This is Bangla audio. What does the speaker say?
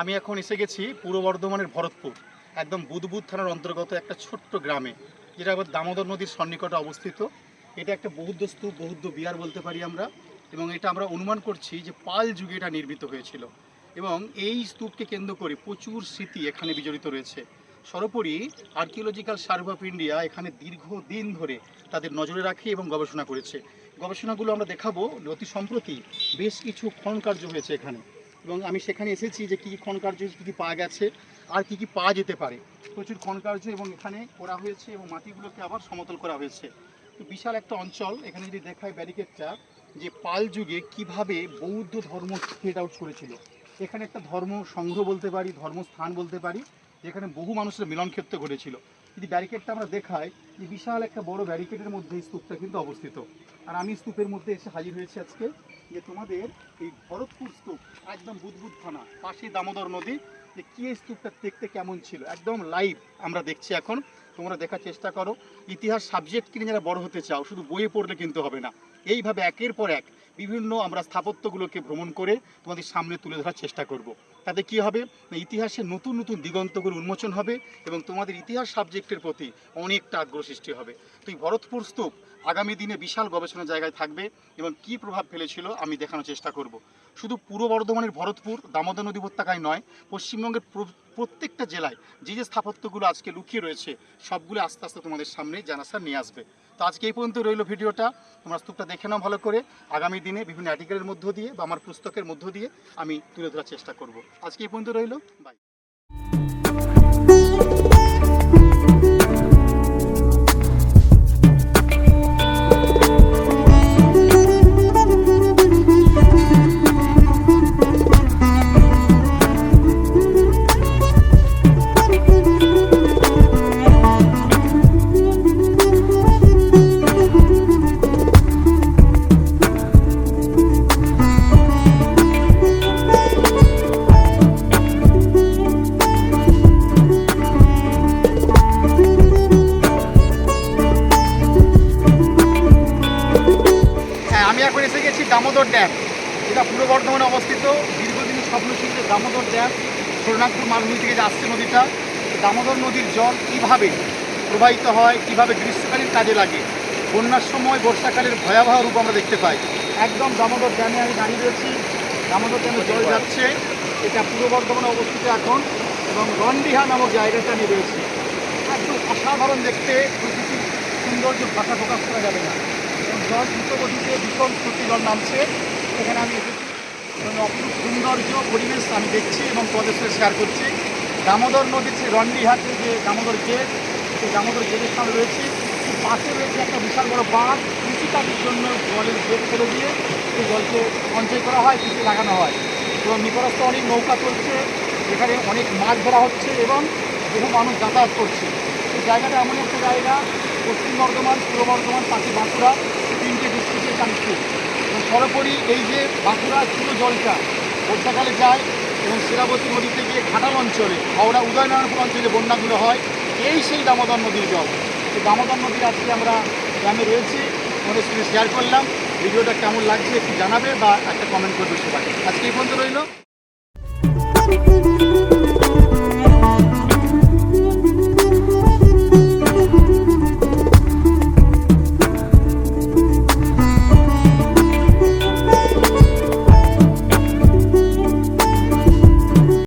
আমি এখন এসে গেছি পূর্ব বর্ধমানের ভরতপুর, একদম বুধবুধ থানার অন্তর্গত একটা ছোট্ট গ্রামে, যেটা আবার দামোদর নদীর সন্নিকটে অবস্থিত। এটা একটা বৌদ্ধ স্তূপ, বৌদ্ধ বিহার বলতে পারি আমরা, এবং এটা আমরা অনুমান করছি যে পাল যুগে এটা নির্মিত হয়েছিল। এবং এই স্তূপকে কেন্দ্র করে প্রচুর স্মৃতি এখানে বিজড়িত রয়েছে। সর্বোপরি আর্কিওলজিক্যাল সার্ভে অফ ইন্ডিয়া এখানে দীর্ঘদিন ধরে তাদের নজরে রাখে এবং গবেষণা করেছে। গবেষণাগুলো আমরা দেখাবো, অতি সম্প্রতি বেশ কিছু খনন কার্য হয়েছে এখানে। এবং আমি সেখানে এসেছি যে কী কী খনন কার্য, কী কী পাওয়া গেছে, আর কী কী পাওয়া যেতে পারে। প্রচুর খনন কার্য এবং এখানে করা হয়েছে এবং মাটিগুলোকে আবার সমতল করা হয়েছে। তো বিশাল একটা অঞ্চল, এখানে যদি দেখায় ব্যারিকেডটা, যে পাল যুগে কীভাবে বৌদ্ধ ধর্ম স্প্রেড আউট করেছিল। এখানে একটা ধর্ম সংগ্রহ বলতে পারি, ধর্মস্থান বলতে পারি, যেখানে বহু মানুষের মিলনক্ষেত্র ঘটেছিল। যদি ব্যারিকেডটা আমরা দেখাই যে বিশাল একটা বড় ব্যারিকেডের মধ্যে এই স্তূপটা কিন্তু অবস্থিত। আর আমি স্তূপের মধ্যে এসে হাজির হয়েছি আজকে যে তোমাদের এই ভরতপুর স্তূপ, একদম বুদবুদ থানা, পাশে দামোদর নদী, যে কি এই স্তূপটা দেখতে কেমন ছিল? একদম লাইভ আমরা দেখছি এখন। তোমরা দেখার চেষ্টা করো। ইতিহাস সাবজেক্ট কিনে যারা বড় হতে চাও, শুধু বইয়ে পড়লে কিন্তু হবে না। এইভাবে একের পর এক বিভিন্ন আমরা স্থাপত্যগুলোকে ভ্রমণ করে তোমাদের সামনে তুলে ধরার চেষ্টা করব। তাতে কি হবে? না নতুন নতুন দিগন্তগুলো উন্মোচন হবে এবং তোমাদের ইতিহাস সাবজেক্টের প্রতি অনেকটা আগ্রহ সৃষ্টি হবে। তো এই ভরতপুর স্তূপ আগামী দিনে বিশাল গবেষণা জায়গায় থাকবে এবং কি প্রভাব ফেলেছিল আমি দেখানোর চেষ্টা করব। শুধু পূর্ব বর্ধমানের ভরতপুর, দামোদর নদী উপত্যকায় নয়, পশ্চিমবঙ্গের প্র- প্রত্যেকটা জেলায় যে যে স্থাপত্যগুলো আজকে লুকিয়ে রয়েছে, সবগুলো আস্তে আস্তে তোমাদের সামনে জানাসার নিয়ে আসবে। তো আজকে এই পর্যন্ত রইল ভিডিওটা। তোমরা স্তূপটা দেখে নাও ভালো করে। আগামী দিনে বিভিন্ন আর্টিকেলের মধ্য দিয়ে বা আমার পুস্তকের মধ্য দিয়ে আমি তুলে ধরার চেষ্টা করব। আজকে এই পর্যন্ত রইল। বাই। দামোদর ড্যাম। এটা পূর্ব বর্ধমানে অবস্থিত। দীর্ঘদিনের স্বপ্ন ছিল দামোদর ড্যাম সোনারপুর মালভূমি থেকে যে আসছে নদীটা, দামোদর নদীর জল কীভাবে প্রবাহিত হয়, কীভাবে গ্রীষ্মকালীন কাজে লাগে, বন্যার সময় বর্ষাকালের ভয়াবহ রূপ আমরা দেখতে পাই। একদম দামোদর ড্যামে আমি দাঁড়িয়ে রয়েছি। দামোদর ড্যামে জল যাচ্ছে। এটা পূর্ব বর্ধমানে অবস্থিত এখন এবং রন্ডিহা নামক জায়গাটা আমি রয়েছি। একদম অসাধারণ দেখতে। প্রকৃতির সৌন্দর্য ভাষা প্রকাশ করা যাবে না। জল দ্রুত গতিতে ভীষণ সত্যি জল নামছে। সেখানে আমি এসেছি। অপরূপ সৌন্দর্য, পরিবেশ আমি দেখছি এবং তোমাদের শেয়ার করছি। দামোদর নদীর যে রন্ডিহাটে যে দামোদর গেট, সেই দামোদর গেটের সামনে রয়েছে। সেই পাশে রয়েছে একটা বিশাল বড় বাঁধ। কৃষিকাজের জন্য জলের গেট ফেলে দিয়ে সেই জলকে সঞ্চয় করা হয় কৃষি লাগানো হয়। এবং নিকটস্থ অনেক নৌকা চলছে। এখানে অনেক মাছ ধরা হচ্ছে এবং বহু মানুষ যাতায়াত করছে। এই জায়গাটা এমন একটা জায়গা, পশ্চিম বর্ধমান, পূর্ব বর্ধমান, পাশে বাঁকুড়া। এবং সর্বোপরি এই যে বাঁকুড়ার পুরো জলটা বর্ষাকালে যায় এবং শিরাবতী নদী থেকে ঘাটাল অঞ্চলে, হাওড়া উদয়নারায়ণপুর অঞ্চলে বন্যাগুলো হয়, এই সেই দামোদর নদীর জল। এই দামোদর নদীর আজকে আমরা গ্রামে রয়েছি আমাদের সঙ্গে শেয়ার করলাম। ভিডিওটা কেমন লাগছে একটু জানাবে বা একটা কমেন্ট করবে সবাই। আজকে এই পর্যন্ত রইল।